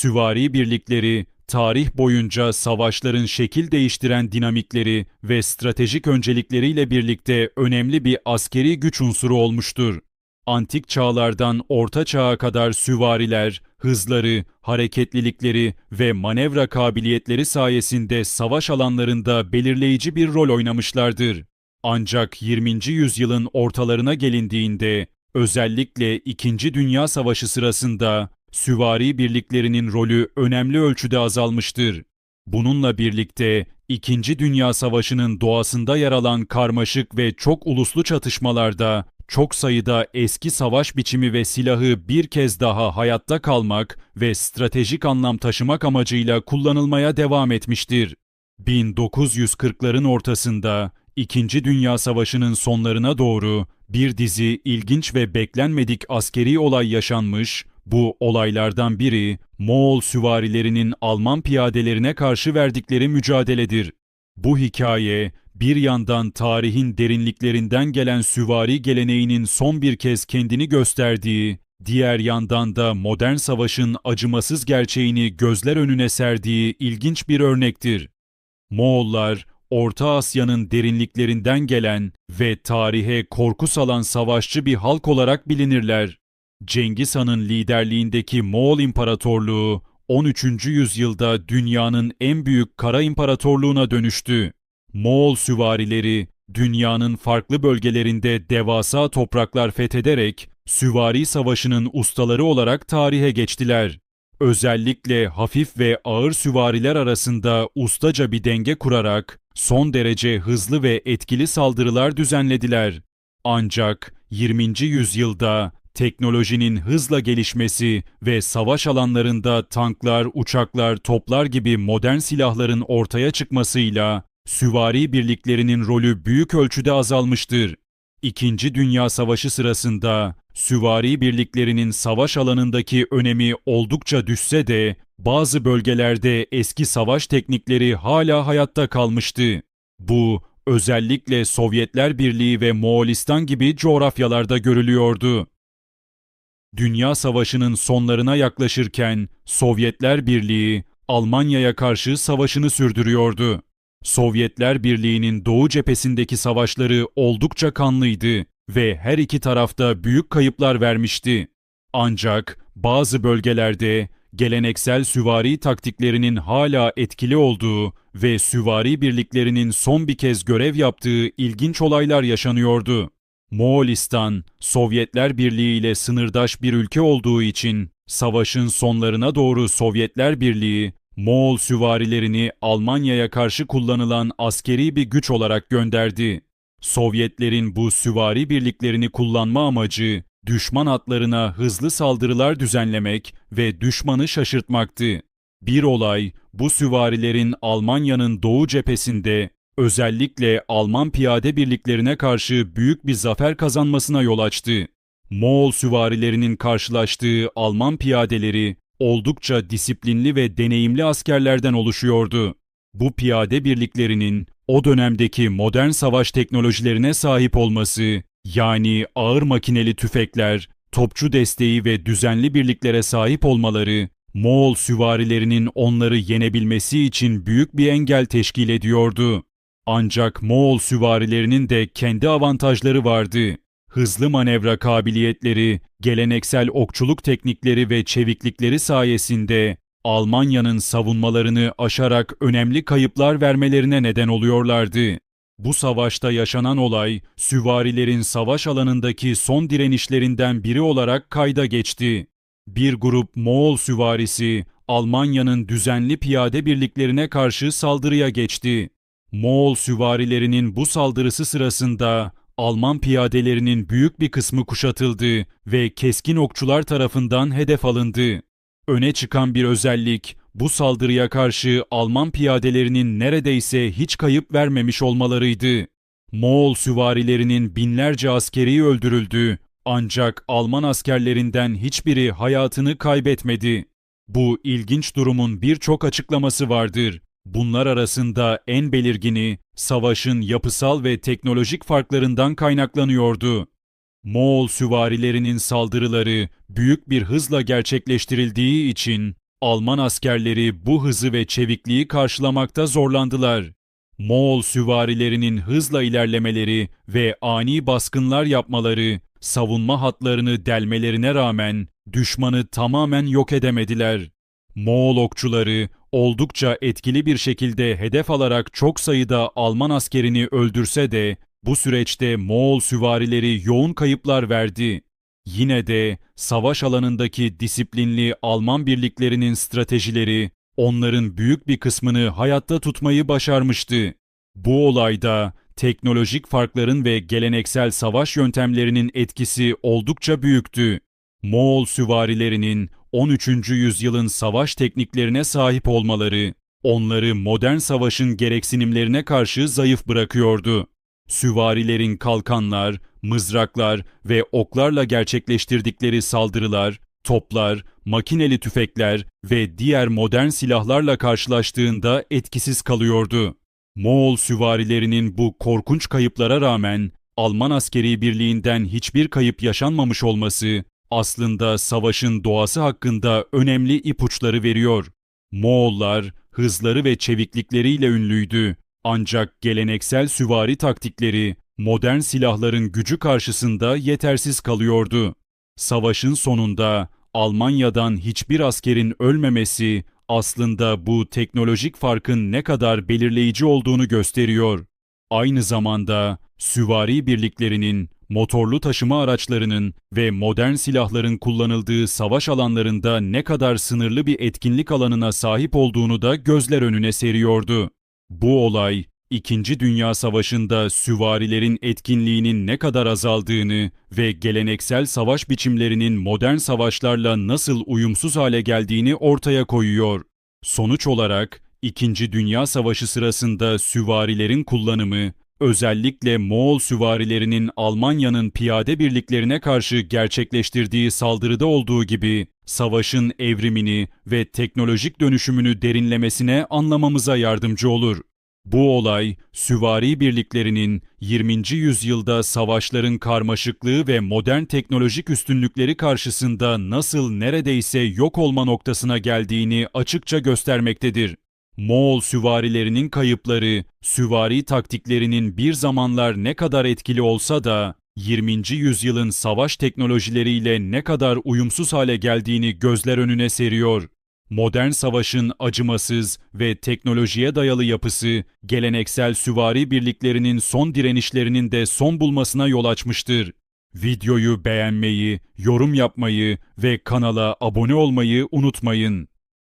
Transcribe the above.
Süvari birlikleri, tarih boyunca savaşların şekil değiştiren dinamikleri ve stratejik öncelikleriyle birlikte önemli bir askeri güç unsuru olmuştur. Antik çağlardan orta çağa kadar süvariler, hızları, hareketlilikleri ve manevra kabiliyetleri sayesinde savaş alanlarında belirleyici bir rol oynamışlardır. Ancak 20. yüzyılın ortalarına gelindiğinde, özellikle 2. Dünya Savaşı sırasında süvari birliklerinin rolü önemli ölçüde azalmıştır. Bununla birlikte 2. Dünya Savaşı'nın doğasında yer alan karmaşık ve çok uluslu çatışmalarda çok sayıda eski savaş biçimi ve silahı bir kez daha hayatta kalmak ve stratejik anlam taşımak amacıyla kullanılmaya devam etmiştir. 1940'ların ortasında İkinci Dünya Savaşı'nın sonlarına doğru bir dizi ilginç ve beklenmedik askeri olay yaşanmış, bu olaylardan biri Moğol süvarilerinin Alman piyadelerine karşı verdikleri mücadeledir. Bu hikaye bir yandan tarihin derinliklerinden gelen süvari geleneğinin son bir kez kendini gösterdiği, diğer yandan da modern savaşın acımasız gerçeğini gözler önüne serdiği ilginç bir örnektir. Moğollar, Orta Asya'nın derinliklerinden gelen ve tarihe korku salan savaşçı bir halk olarak bilinirler. Cengiz Han'ın liderliğindeki Moğol İmparatorluğu 13. yüzyılda dünyanın en büyük kara imparatorluğuna dönüştü. Moğol süvarileri dünyanın farklı bölgelerinde devasa topraklar fethederek süvari savaşının ustaları olarak tarihe geçtiler. Özellikle hafif ve ağır süvariler arasında ustaca bir denge kurarak son derece hızlı ve etkili saldırılar düzenlediler. Ancak 20. yüzyılda teknolojinin hızla gelişmesi ve savaş alanlarında tanklar, uçaklar, toplar gibi modern silahların ortaya çıkmasıyla süvari birliklerinin rolü büyük ölçüde azalmıştır. İkinci Dünya Savaşı sırasında süvari birliklerinin savaş alanındaki önemi oldukça düşse de bazı bölgelerde eski savaş teknikleri hala hayatta kalmıştı. Bu özellikle Sovyetler Birliği ve Moğolistan gibi coğrafyalarda görülüyordu. Dünya Savaşı'nın sonlarına yaklaşırken Sovyetler Birliği Almanya'ya karşı savaşını sürdürüyordu. Sovyetler Birliği'nin Doğu cephesindeki savaşları oldukça kanlıydı ve her iki tarafta büyük kayıplar vermişti. Ancak bazı bölgelerde geleneksel süvari taktiklerinin hala etkili olduğu ve süvari birliklerinin son bir kez görev yaptığı ilginç olaylar yaşanıyordu. Moğolistan, Sovyetler Birliği ile sınırdaş bir ülke olduğu için savaşın sonlarına doğru Sovyetler Birliği, Moğol süvarilerini Almanya'ya karşı kullanılan askeri bir güç olarak gönderdi. Sovyetlerin bu süvari birliklerini kullanma amacı, düşman atlarına hızlı saldırılar düzenlemek ve düşmanı şaşırtmaktı. Bir olay, bu süvarilerin Almanya'nın doğu cephesinde özellikle Alman piyade birliklerine karşı büyük bir zafer kazanmasına yol açtı. Moğol süvarilerinin karşılaştığı Alman piyadeleri oldukça disiplinli ve deneyimli askerlerden oluşuyordu. Bu piyade birliklerinin o dönemdeki modern savaş teknolojilerine sahip olması, yani ağır makineli tüfekler, topçu desteği ve düzenli birliklere sahip olmaları, Moğol süvarilerinin onları yenebilmesi için büyük bir engel teşkil ediyordu. Ancak Moğol süvarilerinin de kendi avantajları vardı. Hızlı manevra kabiliyetleri, geleneksel okçuluk teknikleri ve çeviklikleri sayesinde Almanya'nın savunmalarını aşarak önemli kayıplar vermelerine neden oluyorlardı. Bu savaşta yaşanan olay, süvarilerin savaş alanındaki son direnişlerinden biri olarak kayda geçti. Bir grup Moğol süvarisi, Almanya'nın düzenli piyade birliklerine karşı saldırıya geçti. Moğol süvarilerinin bu saldırısı sırasında Alman piyadelerinin büyük bir kısmı kuşatıldı ve keskin okçular tarafından hedef alındı. Öne çıkan bir özellik bu saldırıya karşı Alman piyadelerinin neredeyse hiç kayıp vermemiş olmalarıydı. Moğol süvarilerinin binlerce askeri öldürüldü ancak Alman askerlerinden hiçbiri hayatını kaybetmedi. Bu ilginç durumun birçok açıklaması vardır. Bunlar arasında en belirgini savaşın yapısal ve teknolojik farklarından kaynaklanıyordu. Moğol süvarilerinin saldırıları büyük bir hızla gerçekleştirildiği için Alman askerleri bu hızı ve çevikliği karşılamakta zorlandılar. Moğol süvarilerinin hızla ilerlemeleri ve ani baskınlar yapmaları, savunma hatlarını delmelerine rağmen düşmanı tamamen yok edemediler. Moğol okçuları oldukça etkili bir şekilde hedef alarak çok sayıda Alman askerini öldürse de bu süreçte Moğol süvarileri yoğun kayıplar verdi. Yine de savaş alanındaki disiplinli Alman birliklerinin stratejileri onların büyük bir kısmını hayatta tutmayı başarmıştı. Bu olayda teknolojik farkların ve geleneksel savaş yöntemlerinin etkisi oldukça büyüktü. Moğol süvarilerinin 13. yüzyılın savaş tekniklerine sahip olmaları onları modern savaşın gereksinimlerine karşı zayıf bırakıyordu. Süvarilerin kalkanlar, mızraklar ve oklarla gerçekleştirdikleri saldırılar, toplar, makineli tüfekler ve diğer modern silahlarla karşılaştığında etkisiz kalıyordu. Moğol süvarilerinin bu korkunç kayıplara rağmen Alman askeri birliğinden hiçbir kayıp yaşanmamış olması aslında savaşın doğası hakkında önemli ipuçları veriyor. Moğollar hızları ve çeviklikleriyle ünlüydü. Ancak geleneksel süvari taktikleri modern silahların gücü karşısında yetersiz kalıyordu. Savaşın sonunda Almanya'dan hiçbir askerin ölmemesi aslında bu teknolojik farkın ne kadar belirleyici olduğunu gösteriyor. Aynı zamanda süvari birliklerinin, motorlu taşıma araçlarının ve modern silahların kullanıldığı savaş alanlarında ne kadar sınırlı bir etkinlik alanına sahip olduğunu da gözler önüne seriyordu. Bu olay, İkinci Dünya Savaşı'nda süvarilerin etkinliğinin ne kadar azaldığını ve geleneksel savaş biçimlerinin modern savaşlarla nasıl uyumsuz hale geldiğini ortaya koyuyor. Sonuç olarak İkinci Dünya Savaşı sırasında süvarilerin kullanımı, özellikle Moğol süvarilerinin Almanya'nın piyade birliklerine karşı gerçekleştirdiği saldırıda olduğu gibi savaşın evrimini ve teknolojik dönüşümünü derinlemesine anlamamıza yardımcı olur. Bu olay, süvari birliklerinin 20. yüzyılda savaşların karmaşıklığı ve modern teknolojik üstünlükleri karşısında nasıl neredeyse yok olma noktasına geldiğini açıkça göstermektedir. Moğol süvarilerinin kayıpları, süvari taktiklerinin bir zamanlar ne kadar etkili olsa da 20. yüzyılın savaş teknolojileriyle ne kadar uyumsuz hale geldiğini gözler önüne seriyor. Modern savaşın acımasız ve teknolojiye dayalı yapısı, geleneksel süvari birliklerinin son direnişlerinin de son bulmasına yol açmıştır. Videoyu beğenmeyi, yorum yapmayı ve kanala abone olmayı unutmayın.